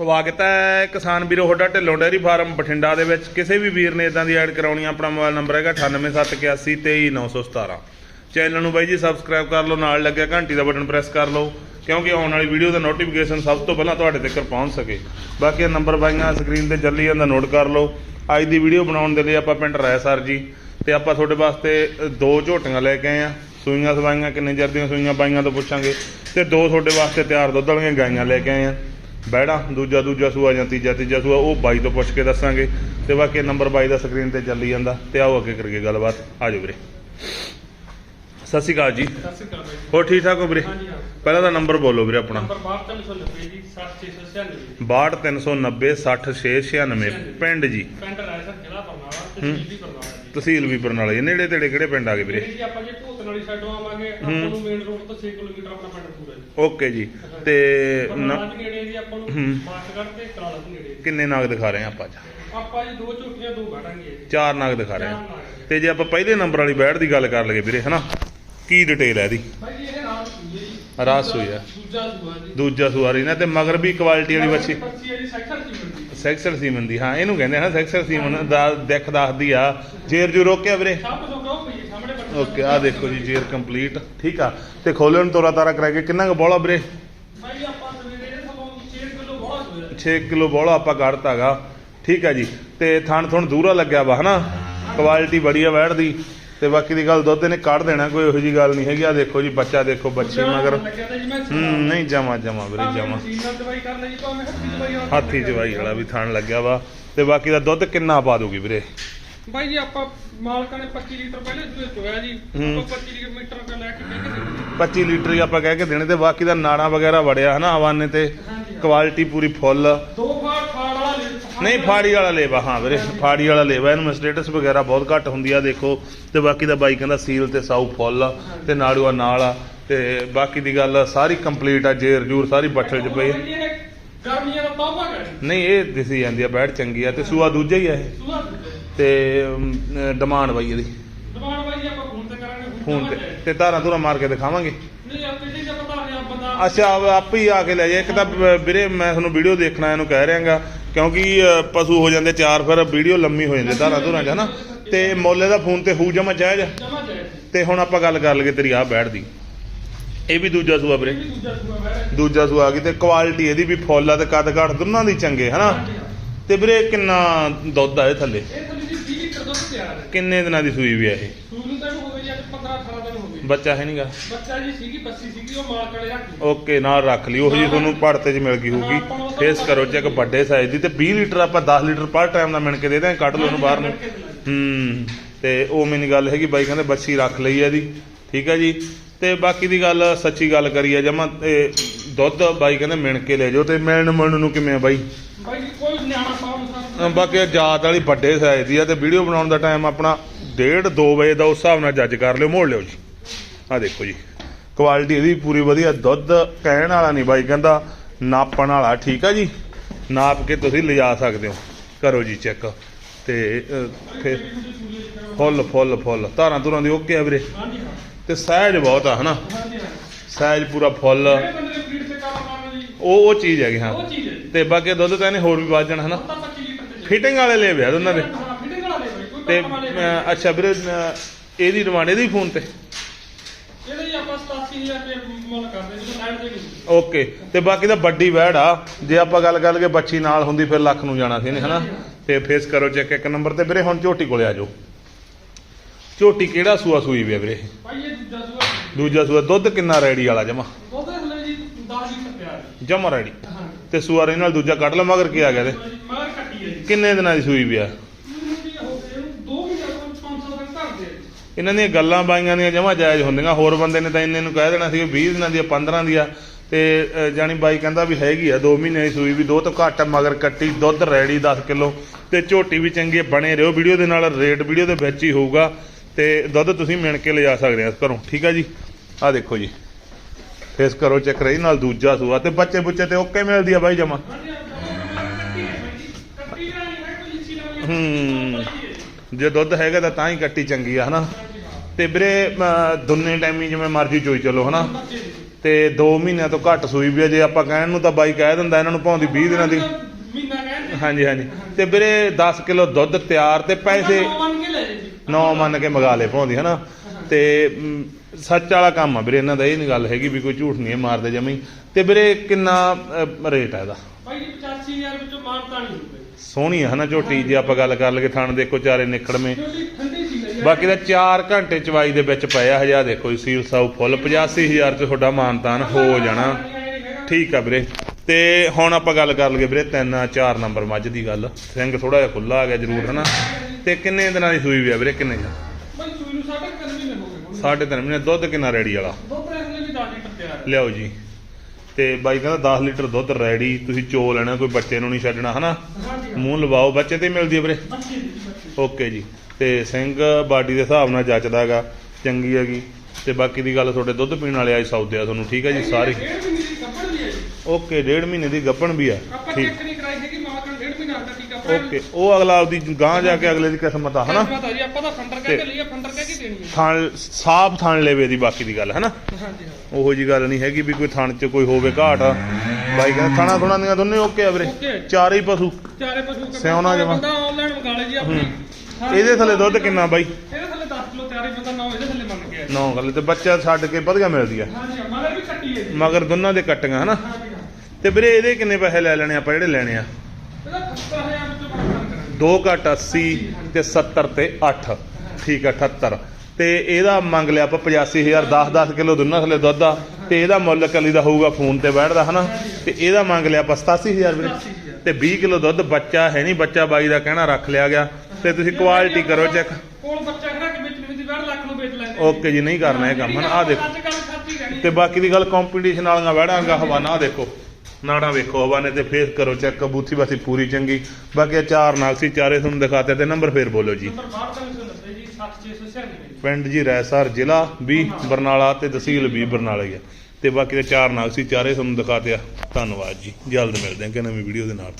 ਸਵਾਗਤ ਹੈ ਕਿਸਾਨ ਵੀਰੋ ਤੁਹਾਡਾ ਢਿੱਲੋਂ ਡੈਰੀ ਫਾਰਮ ਬਠਿੰਡਾ ਦੇ ਵਿੱਚ। ਕਿਸੇ ਵੀ ਵੀਰ ਨੇ ਇਦਾਂ ਦੀ ਐਡ ਕਰਾਉਣੀ ਆ, ਆਪਣਾ ਮੋਬਾਈਲ ਨੰਬਰ ਹੈਗਾ 9871823917 ਚੈਨਲ ਨੂੰ ਬਾਈ ਜੀ ਸਬਸਕ੍ਰਾਈਬ ਕਰ ਲਓ ਨਾਲ ਲੱਗਿਆ ਘੰਟੀ ਦਾ ਬਟਨ ਪ੍ਰੈਸ ਕਰ ਲਓ ਕਿਉਂਕਿ ਆਉਣ ਵਾਲੀ ਵੀਡੀਓ ਦਾ ਨੋਟੀਫਿਕੇਸ਼ਨ ਸਭ ਤੋਂ ਪਹਿਲਾਂ ਤੁਹਾਡੇ ਤੱਕ ਪਹੁੰਚ ਸਕੇ। ਬਾਕੀ ਇਹ ਨੰਬਰ ਬਾਈਆਂ ਸਕਰੀਨ ਤੇ ਜਲਦੀ ਜਾਂਦਾ ਨੋਟ ਕਰ ਲਓ। ਅੱਜ ਦੀ ਵੀਡੀਓ ਬਣਾਉਣ ਦੇ ਲਈ ਆਪਾਂ ਪਿੰਡ ਰਾਇਸਰ ਜੀ ਤੇ ਆਪਾਂ ਤੁਹਾਡੇ ਵਾਸਤੇ ਦੋ ਝੋਟੀਆਂ ਲੈ ਕੇ ਆਏ ਆ। ਸੂਈਆਂ ਸਵਾਈਆਂ ਕਿੰਨੇ ਚਿਰ ਦੀਆਂ ਸੂਈਆਂ ਬਾਈਆਂ ਤੋਂ ਪੁੱਛਾਂਗੇ। ਤੇ ਦੋ ਤੁਹਾਡੇ ਵਾਸਤੇ ਤਿਆਰ ਦੁੱਧ ਵਾਲੀਆਂ ਗਾਈਆਂ ਲੈ ਕੇ ਆਏ ਆ। ਬੈੜਾ ਦੂਜਾ ਦੂਜਾ ਸੂਆ ਜਾਂ ਤੀਜਾ ਤੀਜਾ ਸੂਆ ਉਹ ਬਾਈ ਤੋਂ ਪੁੱਛ ਕੇ ਦੱਸਾਂਗੇ। ਤੇ ਬਾਕੀ ਨੰਬਰ ਬਾਈ ਦਾ ਸਕਰੀਨ ਤੇ ਚੱਲੀ ਜਾਂਦਾ ਤੇ ਆਓ ਅੱਗੇ ਕਰੀਏ ਗੱਲਬਾਤ। ਆ ਜਾਓ ਵੀਰੇ। ਸਤਿ ਸ਼੍ਰੀ ਅਕਾਲ ਜੀ। ਸਤਿ ਸ਼੍ਰੀ ਅਕਾਲ ਬਾਈ। ਹੋਰ ਠੀਕ ਠਾਕ ਹੋ ਵੀਰੇ? ਪਹਿਲਾਂ ਤਾਂ ਨੰਬਰ ਬੋਲੋ ਵੀਰੇ ਆਪਣਾ। ਨੰਬਰ 6290 ਜੀ 6396 62390 60696 ਪਿੰਡ ਜੀ। ਪਿੰਡ ਰਾਇਸਰ ਜ਼ਿਲ੍ਹਾ ਬਰਨਾਲਾ ਤਹਿਸੀਲ ਵੀ ਬਰਨਾਲਾ ਜੀ। ਤਹਿਸੀਲ ਵੀ ਬਰਨਾਲਾ ਨੇੜੇ ਤੇੜੇ ਕਿਹੜੇ ਪਿੰਡ ਆ ਗਏ ਵੀਰੇ? ਜੀ ਆਪਾਂ ਜੇ ਭੂਤਨ ਵਾਲੀ ਸਾਈਡੋਂ ਆਪਾਂ ਨੂੰ ਮੇਨ ਰੋਡ ਤੋਂ 6 ਕਿਲੋਮੀਟਰ ਆਪਣਾ ਪਿੰਡ ਪੂਰਾ ਜੀ। ਓਕੇ ਜੀ ਤੇ ਬਰਨਾਲਾ ਨ- ਦੇ ਨੇੜੇ ਜੀ ਆਪਾਂ ਨੂੰ ਹੂੰ। ਮਾਸਗੜ ਤੇ ਕਰਾਲਾ ਦੇ ਨੇੜੇ ਕਿੰਨੇ ਨਾਗ ਦਿਖਾ ਰਹੇ ਆ ਆਪਾਂ ਅੱਜ? ਆਪਾਂ ਜੀ ਦੋ ਝੋਟੀਆਂ ਦੋ ਬੈਠਾਂਗੇ ਜੀ। ਚਾਰ ਨਾਗ ਦਿਖਾ ਰਹੇ ਆ। ਤੇ ਜੇ ਆਪਾਂ ਪਹਿਲੇ ਨੰਬਰ ਵਾਲੀ ਬੈੜ ਦੀ ਗੱਲ ਕਰ ਲਈਏ ਵੀਰੇ ਹਨਾ? ਕੀ ਡਿਟੇਲ ਹੈ ਇਹਦੀ? ਭਾਈ ਜੀ ਸੂਈ ਹੈ ਜੀ। ਰਾਤ ਸੂਈ ਹੈ। ਦੂਜਾ ਸੂਆ ਜੀ। ਦੂਜਾ ਸਵਾਰੀ ਨਾ ਤੇ ਮਗਰ ਵੀ ਕੁਆਲਿਟੀ ਵਾਲੀ ਬੱਚੀ ਬੱਚੀ ਹੈ ਜੀ ਸੈਕਟਰ ਦੀ। ਮਿਲਦੀ ਸੈਕਸਲ ਸੀਮਨ ਦੀ ਹਾਂ ਇਹਨੂੰ ਕਹਿੰਦੇ ਆ ਨਾ ਸੈਕਸਲ ਸੀਮਨ ਦਾ ਦਿੱਖ ਦੱਸਦੀ ਆ। ਜੇਰ ਜੂ ਰੋਕਿਆ ਵੀਰੇ। ਸਭ ਤੋਂ ਕਹੋ ਪਈ ਸਾਹਮਣੇ ਬੱਚੀ ਓਕੇ ਆ ਦੇਖੋ ਜੀ ਜੇਰ ਕੰਪਲੀਟ ਠੀਕ ਆ? ਤੇ ਖੋਲਣ ਤੋਰਾ ਤਾਰਾ ਕਰਾ ਕੇ ਕਿੰਨਾ ਕੁ ਬੋਲਾ ਵੀਰੇ? ਭਾਈ ਆਪਾਂ ਸਵੇਰੇ ਸਭ 6 ਕਿਲੋ ਬਹੁਤ ਸੂਇਆ 6 ਕਿਲੋ ਬੋਲਾ ਆਪਾਂ ਕੱਢਤਾਗਾ। ਠੀਕ ਆ ਜੀ। ਤੇ ਥਣ ਥਣ ਦੂਰਾ ਲੱਗਿਆ ਵਾ ਹਨਾ? ਕੁਆਲਿਟੀ ਬੜੀ ਆ ਵੈੜ ਦੀ। ਤੇ ਬਾਕੀ ਦੀ ਗੱਲ ਦੁੱਧ ਇਹਨੇ ਕੱਢ ਦੇਣਾ ਕੋਈ ਇਹੋ ਜੀ ਗੱਲ ਨਹੀਂ ਹੈਗੀ। ਆ ਦੇਖੋ ਜੀ ਬੱਚਾ ਦੇਖੋ ਬੱਚੀ ਮਗਰ। ਹੂੰ ਨਹੀਂ ਜਮਾ ਜਮਾ ਵੀਰੇ ਜਮਾ। ਹਾਥੀ ਜਵਾਈ ਵਾਲਾ ਵੀ ਥਣ ਲੱਗਿਆ ਵਾ। ਤੇ ਬਾਕੀ ਦਾ ਦੁੱਧ ਕਿੰਨਾ ਪਾ ਦੂਗੀ ਵੀਰੇ? ਬਾਈ ਜੀ ਆਪਾਂ ਮਾਲਕਾਂ ਨੇ 25 ਲੀਟਰ ਪਹਿਲੇ ਸੂਏ ਚੋਇਆ ਜੀ। ਆਪਾਂ 25 ਲੀਟਰ ਕਾ ਲੈ ਕੇ ਦੇ ਕੇ 25 ਲੀਟਰ ਹੀ ਆਪਾਂ ਕਹਿ ਕੇ ਦੇਣੇ ਤੇ ਬਾਕੀ ਦਾ ਨਾੜਾ ਵਗੈਰਾ ਵੜਿਆ ਹਨਾ ਹਵਾਨੇ ਤੇ। ਕੁਆਲਿਟੀ ਪੂਰੀ ਫੁੱਲ। ਦੋ ਫਾੜ ਫਾੜ ਵਾਲਾ ਲੈ ਨਹੀਂ ਫਾੜੀ ਵਾਲਾ ਲੇਵਾ ਹਾਂ ਵੀਰੇ ਫਾੜੀ ਵਾਲਾ ਲੇਵਾ। ਇਹਨੂੰ ਸਟੇਟਸ ਵਗੈਰਾ ਬਹੁਤ ਘੱਟ ਹੁੰਦੀ ਆ ਦੇਖੋ। ਤੇ ਬਾਕੀ ਦਾ ਬਾਈ ਕਹਿੰਦਾ ਸੀਲ ਤੇ ਸਾਊ ਫੁੱਲ ਆ ਤੇ ਨਾੜੂਆ ਨਾਲ ਆ। ਤੇ ਬਾਕੀ ਦੀ ਗੱਲ ਸਾਰੀ ਕੰਪਲੀਟ ਆ ਜੇਰ ਜੂਰ ਸਾਰੀ ਬੱਠਲ 'ਚ ਪਈ। ਆ। ਬਾਈ ਜੀ ਇਹ ਗਰਮੀਆਂ ਦਾ ਤਾਬਾ ਕਰ ਨਹੀਂ ਇਹ ਦਿਸੀ ਜਾਂਦੀ ਆ ਬੈਠ ਚੰਗੀ ਆ। ਤੇ ਸੂਆ ਦੂਜਾ ਹੀ ਆ ਇਹ। ਸੂਆ ਤੇ ਡਿਮਾਂਡ ਬਾਈ ਇਹਦੀ। ਦਵਾਨ ਬਾਈ ਜੀ ਆਪਾਂ ਫੋਨ ਤੇ ਕਰਾਂਗੇ ਫੋਨ ਤੇ ਤੇ ਧਾਰਾਂ ਧੁਰਾਂ ਮਾਰ ਕੇ ਦਿਖਾਵਾਂਗੇ। ਨਹੀਂ ਆਪ ਕਿਸੇ ਦਾ ਪਤਾ ਨਹੀਂ ਆਪ ਬੰਦਾ ਅੱਛਾ ਆਪ- ਆਪ ਹੀ ਆ ਕੇ ਲੈ ਜਾਏ। ਇੱਕ ਤਾਂ ਵੀਰੇ ਮੈਂ ਤੁਹਾਨੂੰ ਵੀਡੀਓ ਦੇਖਣਾ ਇਹਨੂੰ ਕਹਿ ਰਿਹਾਗਾ। ਕਿਉਂਕਿ ਅ, ਪਸ਼ੂ ਹੋ ਜਾਂਦੇ ਚਾਰ ਫਿਰ ਵੀਡੀਓ ਲੰਮੀ ਹੋ ਜਾਂਦੀ ਧਾਰਾਂ ਧੁਰਾਂ ਚ ਹਨਾ? ਤੇ ਮੋਲੇ ਦਾ ਫੋਨ ਤੇ ਹੂ ਜਮਾ ਜਾਇਜ਼। ਜਮਾ ਜਾਏ ਤੇ ਹੁਣ ਆਪਾਂ ਗੱਲ ਕਰ ਲਈਏ ਤੇਰੀ ਆ ਬੈਠ ਦੀ। ਇਹ ਵੀ ਦੂਜਾ ਸੂਆ ਵੀਰੇ। ਇਹ ਵੀ ਦੂਜਾ ਸੂਆ ਵੈਰ ਦੂਜਾ ਸੂਆ ਆ ਗਈ ਤੇ ਕੁਆਲਿਟੀ ਇਹਦੀ ਵੀ ਫੁੱਲ ਆ ਤੇ ਕੱਦ ਕਾਠ ਦੋਨਾਂ ਦੀ ਚੰਗੇ ਹਨਾ? ਤੇ ਵੀਰੇ ਕਿੰਨਾ ਦੁੱਧ ਆ ਇਹ ਥੱਲੇ? ਇਹ ਥੱਲੇ ਕਿੰਨੇ ਦਿਨਾਂ ਦੀ ਸੂਈ ਵੀ ਆ ਇਹ? ਸੂਈ ਨੂੰ ਤਾਂ ਇਹਨੂੰ ਹੋ ਗਈ ਜੀ ਅੱਜ 15 18 ਦਿਨ ਹੋ ਗਏ। ਬੱਚਾ ਹੈ ਨਹੀਂਗਾ? ਬੱਚਾ ਜੀ ਸੀਗੀ ਬੱਸੀ ਸੀਗੀ ਉਹ ਮਾਲਕ ਵਾਲੇ ਰੱਖ ਲਈ। ਓਕੇ ਨਾਲ ਰੱਖ ਲਈ ਉਹ ਜੀ ਤੁਹਾਨੂੰ ਪੜਤੇ 'ਚ ਮਿਲ ਗਈ ਹੋਊਗੀ। ਫੇਸ ਕਰੋ ਚੈੱਕ ਵੱਡੇ ਸਾਈਜ਼ ਦੀ ਤੇ 20 ਲੀਟਰ ਆਪਾਂ 10 ਲੀਟਰ ਪਰ ਟਾਈਮ ਦਾ ਮਿਣ ਕੇ ਦੇ ਦਾਂ ਕੱਢ ਲਓ ਉਹਨੂੰ ਬਾਹਰ ਨੂੰ। ਹੂੰ ਤੇ ਉਹ ਮੈਨੂੰ ਗੱਲ ਹੈਗੀ ਬਾਈ ਕਹਿੰਦੇ ਬੱਚੀ ਰੱਖ ਲਈ ਹੈ ਇਹਦੀ। ਠੀਕ ਹੈ ਜੀ? ਤੇ ਬਾਕੀ ਦੀ ਗੱਲ ਸੱਚੀ ਗੱਲ ਕਰੀਏ ਜਮਾ ਦੁੱਧ ਬਾਈ ਕਹਿੰਦੇ ਮਿਣ ਕੇ ਲੈ ਜਾਓ ਤੇ ਮਿਲਣ ਮਿਲਣ ਨੂੰ ਕਿਵੇਂ ਆ ਬਾਈ? ਬਾਕੀ ਇਹ ਜਾਤ ਵਾਲੀ ਵੱਡੇ ਸਾਈਜ਼ ਦੀ ਆ ਤੇ ਵੀਡੀਓ ਬਣਾਉਣ ਦਾ ਟਾਈਮ ਆਪਣਾ 1:30 2 ਵਜੇ ਦਾ ਉਸ ਹਿਸਾਬ ਨਾਲ ਜੱਜ ਕਰ ਲਿਓ ਮੋੜ ਲਿਓ ਜੀ। ਆ ਦੇਖੋ ਜੀ। ਕੁਆਲਿਟੀ ਇਹਦੀ ਪੂਰੀ ਵਧੀਆ ਦੁੱਧ ਕਹਿਣ ਵਾਲਾ ਨਹੀਂ ਬਾਈ ਕਹਿੰਦਾ ਨਾਪਣ ਵਾਲਾ ਠੀਕ ਆ ਜੀ? ਨਾਪ ਕੇ ਤੁਸੀਂ ਲਿਜਾ ਸਕਦੇ ਹੋ। ਕਰੋ ਜੀ ਚੈੱਕ ਤੇ ਫਿਰ ਫੁੱਲ ਫੁੱਲ ਫੁੱਲ। ਧਾਰਾਂ ਧੁਰਾਂ ਦੀ ਓਕੇ ਆ ਵੀਰੇ? ਤੇ ਸਾਈਜ਼ ਬਹੁਤ ਆ ਹਨਾ? ਸਾਈਜ਼ ਪੂਰਾ ਫੁੱਲ। ਉਹ ਉਹ ਚੀਜ਼ ਹੈਗੀ ਹਾਂ। ਤੇ ਬਾਕੀ ਦੁੱਧ ਤਾਂ ਇਹਨੇ ਹੋਰ ਵੀ ਵੱਧ ਜਾਣਾ ਹਨਾ? ਫਿਟਿੰਗ ਵਾਲੇ ਲੈ ਵਿਆ ਦੋਨਾਂ ਦੇ। ਹਾਂ ਫੀਡਿੰਗ ਵਾਲਾ ਦੇ ਬਾਈ ਕੋਈ ਤੇ ਕੰਮ ਵਾਲੇ ਅਹ, ਅੱਛਾ ਵੀਰੇ ਅਹ, ਇਹਦੀ ਡਿਮਾਂਡ ਇਹਦੀ ਫੋਨ ਤੇ? ਇਹਦੇ ਜੀ ਆਪਾਂ 87000 ਰੁਪਏ ਮੁੱਲ ਕਰਦੇ ਜੀ ਸਾਈਡ ਤੇ ਨਹੀਂ। ਓਕੇ ਤੇ ਬਾਕੀ ਤਾਂ ਵੱਡੀ ਵੈੜ ਆ। ਜੇ ਆਪਾਂ ਗੱਲ ਕਰ ਲਈਏ ਬੱਚੀ ਨਾਲ ਹੁੰਦੀ ਫਿਰ ਲੱਖ ਨੂੰ ਜਾਣਾ ਸੀ ਨੇ ਹਨਾ? ਤੇ ਫੇਸ ਕਰੋ ਚੈੱਕ ਇੱਕ ਨੰਬਰ ਤੇ। ਵੀਰੇ ਹੁਣ ਝੋਟੀ ਕੋਲੇ ਆ ਜਾਓ। ਝੋਟੀ ਕਿਹੜਾ ਸੂਆ ਸੂਈ ਵੀ ਆ ਵੀਰੇ? ਭਾਈ ਇਹ ਦੂਜਾ ਸੂਆ ਦੂਜਾ ਸੂਆ ਦੁੱਧ ਕਿੰਨਾ ਰੈਡੀ ਵਾਲਾ ਜਮਾ? ਉਹਦੇ ਥੱਲੇ ਜੀ 10 ਲੀਟਰ ਪਿਆ ਹੈ। ਜਮਾ ਰੈਡੀ। ਤੇ ਸੂਆ ਰੇ ਨਾਲ ਦੂਜਾ ਕੱਢ ਲਾ ਮਗਰ ਕੀ ਆ ਗਿਆ ਤੇ? ਕਿੰਨੇ ਦਿਨਾਂ ਦੀ ਸੂਈ ਵੀ ਆ ਇਹਨਾਂ ਦੀਆਂ ਗੱਲਾਂ ਬਾਈਆਂ ਦੀਆਂ ਜਮਾ ਜਾਇਜ਼ ਹੁੰਦੀਆਂ। ਹੋਰ ਬੰਦੇ ਨੇ ਤਾਂ ਇੰਨੇ ਨੂੰ ਕਹਿ ਦੇਣਾ ਸੀ 20 ਦਿਨਾਂ ਦੀ ਆ 15 ਦੀ ਆ ਤੇ ਅ, ਜਾਣੀ ਬਾਈ ਕਹਿੰਦਾ ਵੀ ਹੈਗੀ ਆ 2 ਮਹੀਨੇ ਦੀ ਸੂਈ ਵੀ ਦੋ ਤੋਂ ਘੱਟ ਮਗਰ ਕੱਟੀ ਦੁੱਧ ਰੈਡੀ 10 ਕਿਲੋ। ਤੇ ਝੋਟੀ ਵੀ ਚੰਗੀ ਆ, ਬਣੇ ਰਹੋ। ਵੀਡੀਓ ਦੇ ਨਾਲ ਰੇਟ ਵੀਡੀਓ ਦੇ ਵਿੱਚ ਹੀ ਹੋਊਗਾ। ਤੇ ਦੁੱਧ ਤੁਸੀਂ ਮਿਣ ਕੇ ਲਿਜਾ ਸਕਦੇ ਆ ਘਰੋਂ। ਠੀਕ ਆ ਜੀ? ਆ ਦੇਖੋ ਜੀ। ਫੇਸ ਕਰੋ ਚੈੱਕ ਰਹੀ ਨਾਲ ਦੂਜਾ ਸੂਆ। ਤੇ ਬੱਚੇ ਬੁੱਚੇ ਤੇ ਓਕੇ ਮਿਲਦੀ ਆ ਬਾਈ ਜਮਾ? ਹੂੰ। ਜੇ ਦੁੱਧ ਹੈਗਾ ਤਾਂ ਤਾਂ ਹੀ ਕੱਟੀ ਚੰਗੀ ਆ ਹਨਾ? ਤੇ ਵੀਰੇ ਅ, ਦੁੰਨੇ ਟਾਈਮੀ ਜਿਵੇਂ ਮਰਜ਼ੀ ਚੋਈ ਚਲੋ ਹਨਾ? ਬੱਚੇ ਦੀ। ਤੇ 2 ਮਹੀਨਿਆਂ ਤੋਂ ਘੱਟ ਸੂਈ ਵੀ ਆ ਜੇ ਆਪਾਂ ਕਹਿਣ ਨੂੰ ਤਾਂ ਬਾਈ ਕਹਿ ਦਿੰਦਾ ਇਹਨਾਂ ਨੂੰ ਭਾਉਂਦੀ 20 ਦਿਨਾਂ ਦੀ। ਹਾਂਜੀ ਹਾਂਜੀ। ਤੇ ਵੀਰੇ 10 ਕਿਲੋ ਦੁੱਧ ਤਿਆਰ ਤੇ ਪੈਸੇ ਨੌ ਮੰਨ ਕੇ ਮਗਾ ਲੈ ਭਾਉਂਦੀ ਹਨਾ? ਤੇ ਮ, ਸੱਚ ਵਾਲਾ ਕੰਮ ਆ ਵੀਰੇ ਇਹਨਾਂ ਦਾ ਇਹ ਨਹੀਂ ਗੱਲ ਹੈਗੀ ਵੀ ਕੋਈ ਝੂਠ ਨਹੀਂ ਮਾਰਦੇ ਜਮੀ। ਤੇ ਵੀਰੇ ਕਿੰਨਾ ਰੇਟ ਹੈ ਇਹਦਾ? ਭਾਈ 85000 ਵਿੱਚੋਂ ਮਾਨਤਾ ਨਹੀਂ ਸੋਹਣੀ ਹੈ ਹਨਾ ਝੋਟੀ ਜੇ ਆਪਾਂ ਗੱਲ ਕਰ ਲਈਏ ਥਣ ਦੇਖੋ ਚਾਰੇ ਨਿਕੜਵੇਂ ਬਾਕੀ ਦਾ 4 ਘੰਟੇ ਚਵਾਈ ਦੇ ਵਿੱਚ ਪਿਆ ਹਜਾ ਦੇਖੋ ਸੀਲ ਸਾਊ ਫੁੱਲ 85000 ਚ ਤੁਹਾਡਾ ਮਾਨਤਾਨ ਹੋ ਜਾਣਾ। ਠੀਕ ਆ ਵੀਰੇ। ਤੇ ਹੁਣ ਆਪਾਂ ਗੱਲ ਕਰ ਲਈਏ ਵੀਰੇ 3 4 ਨੰਬਰ ਮੱਝ ਦੀ ਗੱਲ। ਸਿੰਘ ਥੋੜਾ ਜਿਹਾ ਖੁੱਲਾ ਆ ਗਿਆ ਜ਼ਰੂਰ ਹਨਾ। ਤੇ ਕਿੰਨੇ ਦਿਨਾਂ ਦੀ ਸੂਈ ਵੀ ਆ ਵੀਰੇ ਕਿੰਨੇ ਦਿਨ ਸੂਈ ਨੂੰ ਕੁ ਤਿੰਨ ਮਹੀਨੇ ਹੋ ਗਏ। ਦੁੱਧ ਕਿੰਨਾ ਰੈਡੀ ਵਾਲਾ? ਦੋ ਪ੍ਰੈਸ ਨੇ ਵੀ 10 ਲੀਟਰ ਤਿਆਰ ਲਿਆਓ ਜੀ। ਤੇ ਬਾਈ ਕਹਿੰਦਾ 10 ਲੀਟਰ ਦੁੱਧ ਰੈਡੀ ਤੁਸੀਂ ਚੋ ਲੈਣਾ ਕੋਈ ਬੱਚੇ ਨੂੰ ਨਹੀਂ ਛੱਡਣਾ ਹਨਾ? ਮੂੰਹ ਲਵਾਓ ਬੱਚੇ ਤੇ ਮਿਲਦੀ ਹੈ ਵੀਰੇ। ਓਕੇ ਜੀ। ਤੇ ਸਿੰਘ ਬਾਡੀ ਦੇ ਹਿਸਾਬ ਨਾਲ ਜੱਚਦਾ ਹੈਗਾ ਚੰਗੀ ਹੈਗੀ। ਤੇ ਬਾਕੀ ਦੀ ਗੱਲ ਤੁਹਾਡੇ ਦੁੱਧ ਪੀਣ ਵਾਲੇ ਆਏ ਸੌਦੇ ਆ ਤੁਹਾਨੂੰ ਠੀਕ ਹੈ ਜੀ ਸਾਰੀ। ਓਕੇ ਡੇਢ ਮਹੀਨੇ ਦੀ ਗੱਪਣ ਵੀ ਆ ਠੀਕ। ਓਕੇ ਉਹ ਅਗਲਾ ਆਪਦੀ ਗਾਂ ਜਾ ਕੇ ਅਗਲੇ ਦੀ ਕਿਸਮਤ ਆ ਹਨਾ? ਆਪਾਂ ਤਾਂ ਫੰਡਰ ਕਹਿ ਕੇ ਲਈਏ ਫੰਡਰ ਥਣ ਸਾਫ਼ ਥਣ ਲੈਵੇ ਦੀ ਬਾਕੀ ਦੀ ਗੱਲ ਹਾਂ ਉਹੋ ਜੀ ਗੱਲ ਨਹੀਂ ਹੈਗੀ ਵੀ ਕੋਈ ਥਣ 'ਚ ਕੋਈ ਹੋਵੇ ਘਾਟ ਬਾਈ ਕਹਿੰਦਾ ਥਣਾ ਥੁਣਾ ਦੀਆਂ ਦੋਨੇ ਓਕੇ ਆ ਵੀਰੇ। ਚਾਰੇ ਹੀ ਪਸ਼ੂ। ਚਾਰੇ ਪਸ਼ੂ ਸਿਆਉਣਾ ਜਮਾਂ। ਬੰਦਾ ਆਨਲਾਈਨ ਮੰਗਾ ਲੇ ਜੀ ਆਪਣੀ। ਹਾਂ। ਇਹਦੇ ਥੱਲੇ ਦੁੱਧ ਕਿੰਨਾ ਬਾਈ? ਇਹਦੇ ਥੱਲੇ 10 ਕਿਲੋ ਤਿਆਰੀ ਬੰਦਾ ਨਾ ਇਹਦੇ ਥੱਲੇ ਮੰਨ ਗਿਆ ਨੌ ਗੱਲ ਤੇ ਬੱਚਾ ਛੱਡ ਕੇ ਵਧੀਆ ਮਿਲਦੀ ਆ। ਹਾਂਜੀ ਮਗਰ ਵੀ ਕੱਟੀ ਹੈ ਜੀ। ਮਗਰ ਦੋਨਾਂ ਦੇ ਕੱਟੀਆਂ ਹਨਾ? ਤੇ ਵੀਰੇ ਇਹਦੇ ਕਿੰਨੇ ਪੈਸੇ ਲੈ ਲੈਣੇ ਆਪਾਂ ਜਿਹੜੇ ਲੈਣੇ ਆ? ਇਹਦਾ 70000 ਵਿੱਚੋਂ ਮਾਨਤਾ ਕਰਾਂਗੇ। 2 ਘੱਟ 80 ਤੇ 70 ਤੇ 8 ਠੀਕ ਆ 78 ਤੇ ਇਹਦਾ ਮੰਗ ਲਿਆ ਆਪਾਂ 85000 10 10 ਕਿਲੋ ਦੋਨਾਂ ਥੱਲੇ ਦੁੱਧ ਆ ਤੇ ਇਹਦਾ ਮੁੱਲ ਕੱਲੀ ਦਾ ਹੋਊਗਾ ਫੋਨ ਤੇ ਬੈਠਦਾ ਹਨਾ? ਤੇ ਇਹਦਾ ਮੰਗ ਲਿਆ ਆਪਾਂ 87000 ਵੀਰੇ। 87000 ਤੇ 20 ਕਿਲੋ ਦੁੱਧ ਬੱਚਾ ਹੈ ਨਹੀਂ ਬੱਚਾ ਬਾਈ ਦਾ ਕਹਿਣਾ ਰੱਖ ਲਿਆ ਗਿਆ। ਤੇ ਤੁਸੀਂ ਕੁਆਲਿਟੀ ਕਰੋ ਚੈੱਕ ਕੋਲ ਬੱਚਾ ਖੜਾ ਕਿ ਵਿੱਚ ਨਹੀਂ ਦੀ 1.5 ਲੱਖ ਨੂੰ ਵੇਚ ਲੈਂਦੇ। ਓਕੇ ਜੀ ਨਹੀਂ ਕਰਨਾ ਇਹ ਕੰਮ ਹਨਾ? ਆ ਦੇਖੋ। ਤੇ ਬਾਕੀ ਦੀ ਗੱਲ ਕੰਪੀਟੀਸ਼ਨ ਵਾਲੀਆਂ ਵੜਾਂਗਾ ਹਵਾਨਾ ਆਹ ਦੇਖੋ। ਨਾੜਾ ਵੇਖੋ ਹਵਾਨੇ ਤੇ ਫੇਸ ਕਰੋ ਚੈੱਕ ਬੂਥੀ ਬਾਥੀ ਪੂਰੀ ਚੰਗੀ। ਬਾਕੀ ਚਾਰ ਨਾਲ ਸੀ ਚਾਰੇ ਤੁਹਾਨੂੰ ਦਿਖਾਤੇ ਤੇ ਨੰਬਰ ਫੇਰ ਬੋਲੋ ਜੀ। ਨੰਬਰ 62390 ਜੀ 7696 ਪਿੰਡ ਜੀ ਰੈਸਰ ਜ਼ਿਲ੍ਹਾ ਵੀ ਬਰਨਾਲਾ ਤੇ ਤਹਿਸੀਲ ਵੀ ਬਰਨਾਲਾ ਹੀ ਆ। ਤੇ ਬਾਕੀ ਦੇ ਚਾਰ ਨਾਗ ਸੀ, ਚਾਰੇ ਤੁਹਾਨੂੰ ਦਿਖਾਤੇ ਆ ਧੰਨਵਾਦ ਜੀ। ਜਲਦ ਮਿਲਦੇ ਹਾਂ ਕਿ ਨਵੀਂ ਵੀਡੀਓ ਦੇ ਨਾਲ।